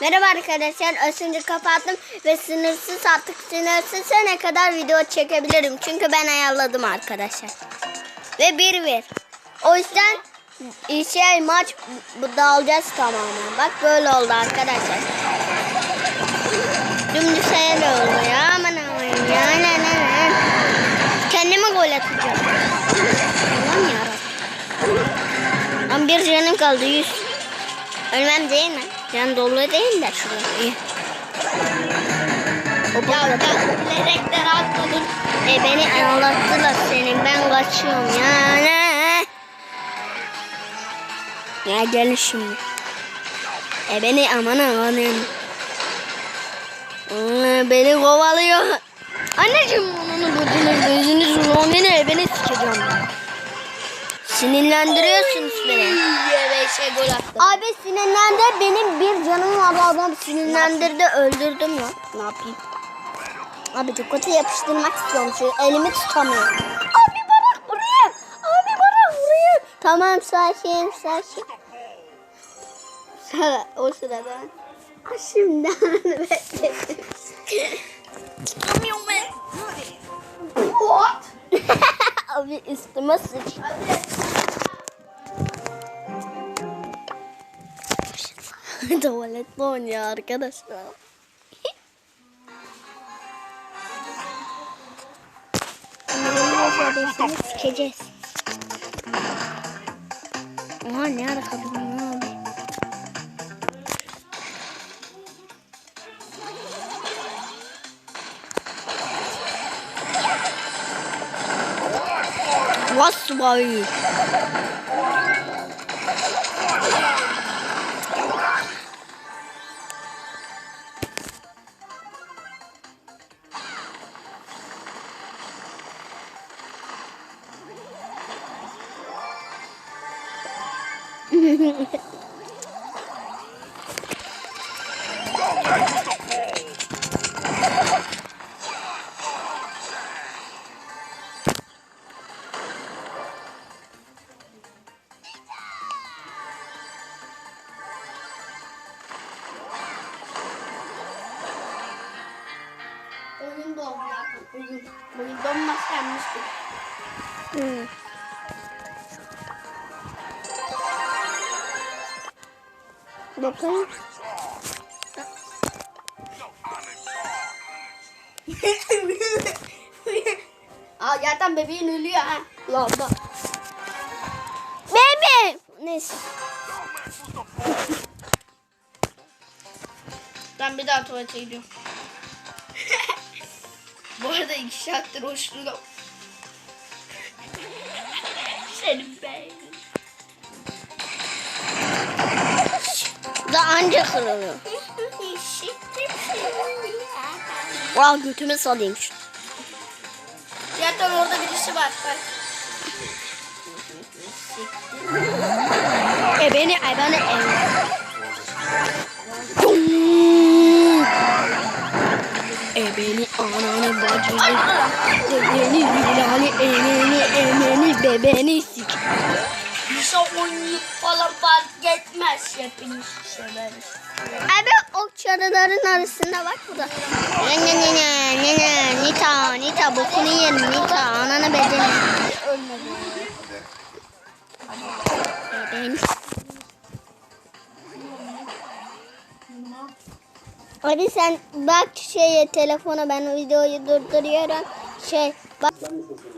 Merhaba arkadaşlar. Özünce kapattım ve sınırsız artık sınırsızsa ne kadar video çekebilirim. Çünkü ben ayarladım arkadaşlar. Ve bir bir. O yüzden şey maç dağılacağız tamamen. Bak böyle oldu arkadaşlar. Dümdüz öyle oldu ya. Aman aman ya. Ne, ne, ne. Kendime gol atacağım. Allah'ım yarabbim. Ama bir canım kaldı. Yüz. Ölmem değil mi? Can dolu değil de. O ya ben bilerekten atmadım. E beni anlattılar senin. Ben kaçıyorum ya. Ne? Ya gelin şimdi. E beni aman aman. Beni kovalıyor. Anneciğim onu budunu gözünü zulümünü beni sikeceğim. Sinirlendiriyorsunuz beni. Beşe gol attı. Abi sinirlendi. Benim bir canım vardı adam sinirlendirdi. Öldürdüm ya. Ne yapayım? Abi dikkati yapıştırmak istiyorum. Şu elimi tutamıyorum. Abi bana vurayım. Abi bana vurayım. Tamam sakin sakin. Sonra o sırada. Şimdi bekledim. Tutamıyorum ben. What? Abi üstüme sıç. Tuvalette oynuyor arkadaşlar. Seni sikeceğiz. Oha ne ara kadın ne abi? What's why? Oyun doğru yapın. Oyun, oyun donmazsa yanlıştır. Hmm. Bakalım. Aa zaten bebeğin ölüyor ha. Lamba. Baby. Neyse. Ben bir daha tuvalete gidiyorum. Bu arada iki saattir hoşluğum. Senin beynin. Anca kırılıyor. Wow götüme salayım şu. Zaten orada birisi var. Bak. E beni ay bana ev. E beni ananı bacını. Beni hilali emeni emeni bebeni sik. Bize oynayıp falan fark etmez. Hepiniz severiz. Abi o çarıların arasında bak bu da. Ne ne ne ne ne ne Nita Nita bokunu yerim Nita ananı bedeni. Ölmedi. Beni. Abi sen bak şeye telefona ben videoyu durduruyorum. Şey bak